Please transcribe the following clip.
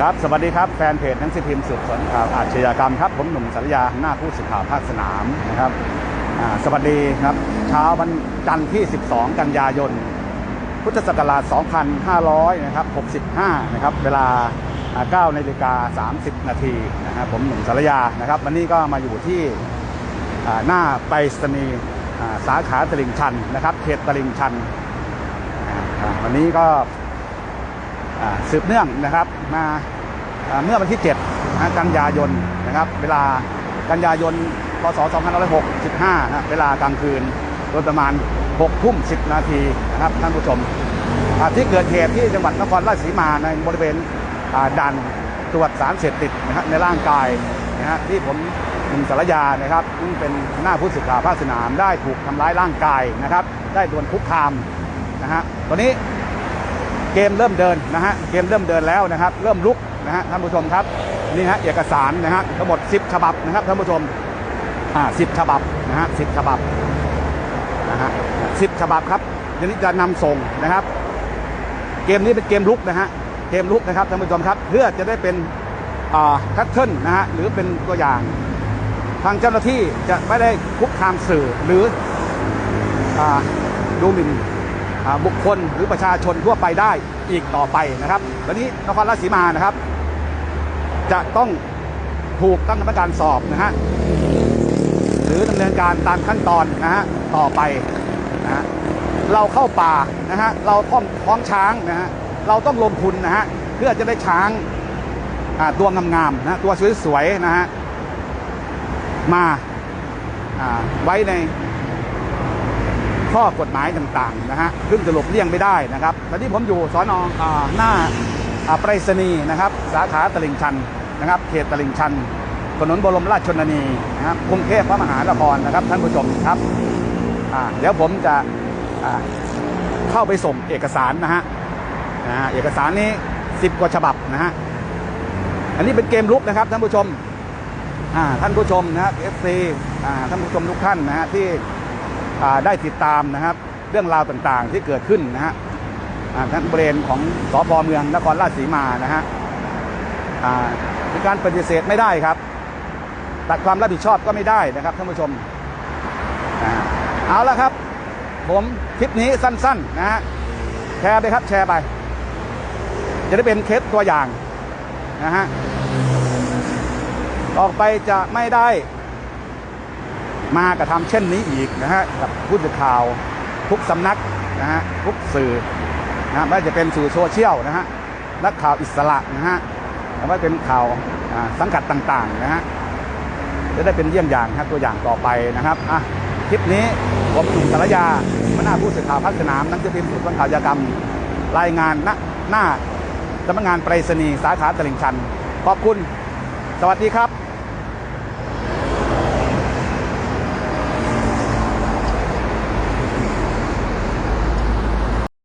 ครับ สวัสดีครับ แฟนเพจหนังสือพิมพ์สืบสวนข่าวอาชญากรรมครับ ผมหนุ่มสัญญาหน้าผู้สื่อข่าวภาคสนามนะครับสวัสดีครับ เช้าวันจันทร์ที่ 12 กันยายน พุทธศักราช 2500 นะครับ 65 นะครับ เวลาอ่า9นาฬิกา 30 นาทีนะครับผมหนุ่มสัญญานะครับ วันนี้ก็มาอยู่ที่หน้าไปรษณีย์สาขาตลิ่งชันนะครับ เขตตลิ่งชัน วันนี้ก็ สืบเนื่องนะครับมาเมื่อวันที่7นะกันยายนนะครับ เวลากันยายนพศ2565นะเวลากลางคืนโดยประมาณ6ทุ่ม10 นาทีนะครับท่านผู้ชมที่เกิดเหตุที่จังหวัดนครราชสีมาในบริเวณอ่าด่านตรวจสารเสพติดนะครับในร่างกายนะฮะที่ผมหนุ่มสารยานะครับซึ่งเป็นหน้าผู้สื่อข่าวภาคสนามได้ถูกทำร้ายร่างกายนะครับ ได้โดนคุกคามนะฮะตอนนี้ เกมเริ่มเดินนะฮะเกมเริ่มเดินแล้วนะครับ เริ่มลุกนะฮะท่านผู้ชมครับนี่ฮะเอกสารนะฮะทั้งหมด 10 ฉบับนะครับท่านผู้ชมอ่า10ฉบับนะฮะ10ฉบับนะฮะ10ฉบับครับเดี๋ยวนี้จะนำส่งนะครับ เกมนี้เป็นเกมลุกนะฮะเกมลุกนะครับท่านผู้ชมครับ เพื่อจะได้เป็นอ่าคัทเทิลนะฮะหรือเป็นตัวอย่าง ทางเจ้าหน้าที่จะไม่ได้คุกคามสื่อหรืออ่าดูหมิ่น บุคคลหรือประชาชนทั่วไปได้อีกต่อไปนะครับวันนี้นครราชสีมานะครับ จะต้องถูกตั้งกรรมการสอบนะฮะหรือดำเนินการตามขั้นตอนนะฮะต่อไปนะฮะเราเข้าป่านะฮะเราท้องท้องช้างนะฮะเราต้องลงทุนนะฮะเพื่อจะได้ช้างตัวงามๆนะตัวสวยๆนะฮะมาอ่าไว้ใน ข้อกฎหมายต่างๆนะฮะซึ่งจะหลบเลี่ยงไม่ได้นะครับตอนนี้ผมอยู่สอนอหน้าไปรษณีย์นะครับ สาขาตลิ่งชันนะครับเขตตลิ่งชัน ถนนบรมราชชนนีนะครับกรุงเทพพระมหานครนะครับ ท่านผู้ชมครับเดี๋ยวผมจะเข้าไปส่งเอกสารนะฮะนะเอกสารนี้10กว่าฉบับนะฮะอันนี้เป็นเกมลุกนะครับท่านผู้ชมท่านผู้ชมนะเอฟซีท่านผู้ชมทุกท่านนะฮะที่ ได้ติดตามนะครับ เรื่องราวต่างๆที่เกิดขึ้นนะฮะอ่าทั้งบริเวณของสพเมืองนครราชสีมานะฮะอ่าเป็นการปฏิเสธไม่ได้ครับตัดความรับผิดชอบก็ไม่ได้นะครับท่านผู้ชมอเอาละครับ ผมคลิปนี้สั้นๆนะฮะแชร์ไปครับแชร์ไป จะได้เป็นเคสตัวอย่างนะฮะออกไปจะไม่ได้ มากระทำเช่นนี้อีกนะฮะกับผู้สื่อข่าวทุกสำนักนะฮะทุกสื่อนะไม่ว่าจะเป็นสื่อโซเชียลนะฮะนักข่าวอิสระนะฮะไม่ว่าเป็นข่าวสังกัดต่างๆนะฮะจะได้เป็นเยี่ยงอย่างครับตัวอย่างต่อไปนะครับอะคลิปนี้ผมจุ่มสารยาหัวหน้าผู้สื่อข่าวภาคสนามนังสือพิมพ์สุดข่าวยากรรมรายงานณหน้าสำนักงานไปรษณีย์สาขาตลิ่งชัน ขอบคุณ สวัสดีครับ